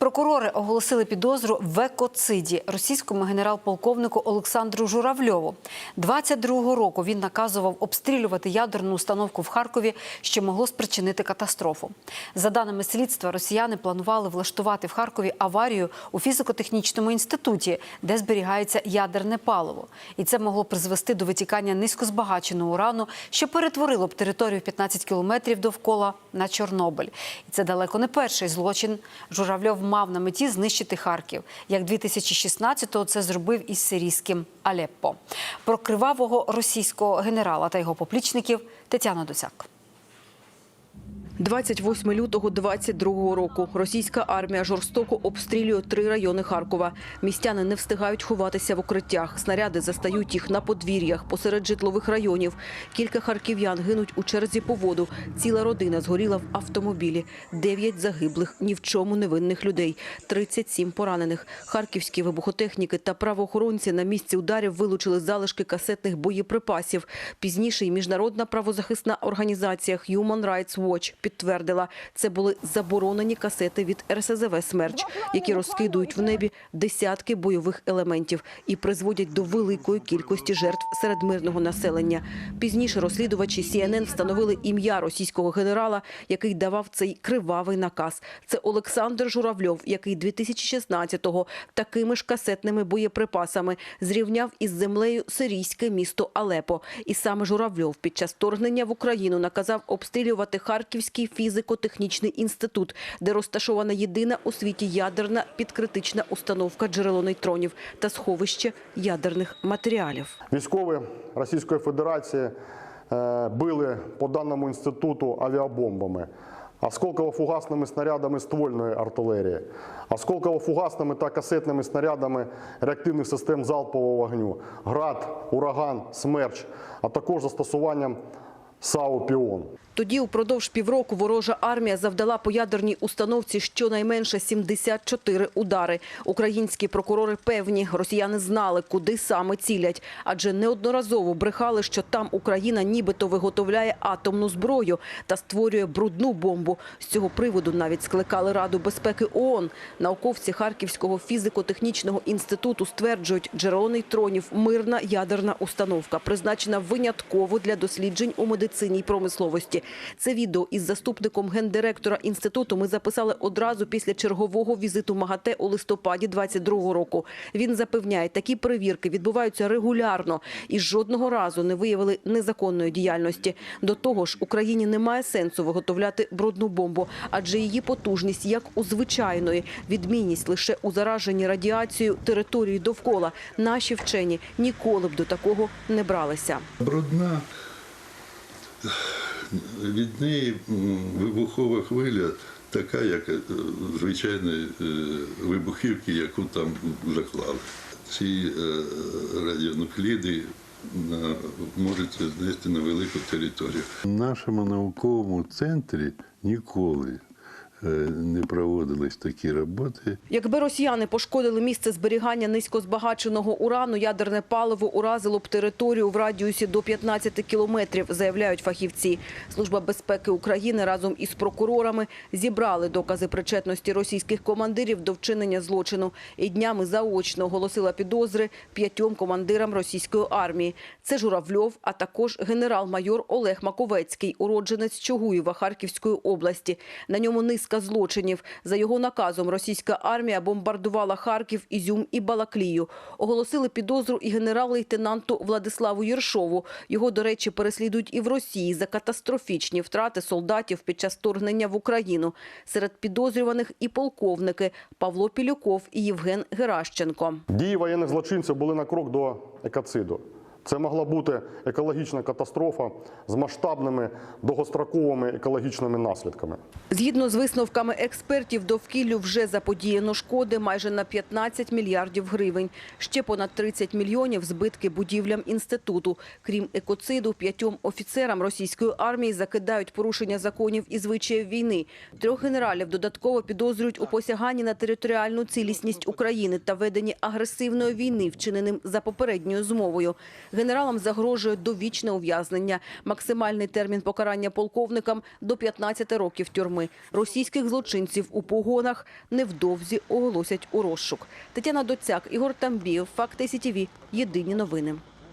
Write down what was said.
Прокурори оголосили підозру в екоциді російському генерал-полковнику Олександру Журавльову. 22-го року він наказував обстрілювати ядерну установку в Харкові, що могло спричинити катастрофу. За даними слідства, росіяни планували влаштувати в Харкові аварію у фізико-технічному інституті, де зберігається ядерне паливо. І це могло призвести до витікання низькозбагаченого урану, що перетворило б територію в 15 кілометрів довкола на Чорнобиль. І це далеко не перший злочин. Журавльов мав на меті знищити Харків. Як 2016-го це зробив із сирійським Алеппо. Про кривавого російського генерала та його поплічників Тетяна Досяк. 28 лютого 22 року російська армія жорстоко обстрілює три райони Харкова. Містяни не встигають ховатися в укриттях. Снаряди застають їх на подвір'ях посеред житлових районів. Кілька харків'ян гинуть у черзі по воду. Ціла родина згоріла в автомобілі. Дев'ять загиблих, ні в чому невинних людей. 37 поранених. Харківські вибухотехніки та правоохоронці на місці ударів вилучили залишки касетних боєприпасів. Пізніше й міжнародна правозахисна організація Human Rights Watch підтвердила, це були заборонені касети від РСЗВ «Смерч», які розкидують в небі десятки бойових елементів і призводять до великої кількості жертв серед мирного населення. Пізніше розслідувачі CNN встановили ім'я російського генерала, який давав цей кривавий наказ. Це Олександр Журавльов, який 2016-го такими ж касетними боєприпасами зрівняв із землею сирійське місто Алепо. І саме Журавльов під час вторгнення в Україну наказав обстрілювати Харківський фізико-технічний інститут, де розташована єдина у світі ядерна підкритична установка джерело нейтронів та сховище ядерних матеріалів. Військові Російської Федерації е, били по даному інституту авіабомбами, осколково-фугасними снарядами ствольної артилерії, осколково-фугасними та касетними снарядами реактивних систем залпового вогню, град, ураган, смерч, а також застосуванням САУ «Піон». Тоді упродовж півроку ворожа армія завдала по ядерній установці щонайменше 74 удари. Українські прокурори певні, росіяни знали, куди саме цілять, адже неодноразово брехали, що там Україна нібито виготовляє атомну зброю та створює брудну бомбу. З цього приводу навіть скликали Раду безпеки ООН. Науковці Харківського фізико-технічного інституту стверджують, джерело нейтронів – мирна ядерна установка, призначена винятково для досліджень у медицині й промисловості. Це відео із заступником гендиректора інституту ми записали одразу після чергового візиту МАГАТЕ у листопаді 22 року. Він запевняє, такі перевірки відбуваються регулярно і жодного разу не виявили незаконної діяльності. До того ж, Україні немає сенсу виготовляти брудну бомбу, адже її потужність як у звичайної, відмінність лише у зараженні радіацією території довкола. Наші вчені ніколи б до такого не бралися. Брудна від неї вибухова хвиля така, як е, звичайної е, вибухівки, яку там заклали. Ці е, радіонукліди можуть знести на велику територію. В нашому науковому центрі ніколи не проводились такі роботи. Якби росіяни пошкодили місце зберігання низькозбагаченого урану, ядерне паливо уразило б територію в радіусі до 15 кілометрів, заявляють фахівці. Служба безпеки України разом із прокурорами зібрали докази причетності російських командирів до вчинення злочину. І днями заочно оголосила підозри п'ятьом командирам російської армії. Це Журавльов, а також генерал-майор Олег Маковецький, уродженець Чугуєва Харківської області. На ньому низка злочинів. За його наказом російська армія бомбардувала Харків, Ізюм і Балаклію. Оголосили підозру і генерал-лейтенанту Владиславу Єршову. Його, до речі, переслідують і в Росії за катастрофічні втрати солдатів під час вторгнення в Україну. Серед підозрюваних і полковники Павло Пілюков і Євген Геращенко. Дії воєнних злочинців були на крок до екоциду. Це могла бути екологічна катастрофа з масштабними довгостроковими екологічними наслідками. Згідно з висновками експертів, довкіллю вже заподіяно шкоди майже на 15 мільярдів гривень. Ще понад 30 мільйонів збитки будівлям інституту. Крім екоциду, п'ятьом офіцерам російської армії закидають порушення законів і звичаїв війни. Трьох генералів додатково підозрюють у посяганні на територіальну цілісність України та веденні агресивної війни, вчиненим за попередньою змовою. Генералам загрожує довічне ув'язнення. Максимальний термін покарання полковникам – до 15 років тюрми. Російських злочинців у погонах невдовзі оголосять у розшук. Тетяна Доцяк, Ігор Тамбієв, Факти СІТІВІ. Єдині новини.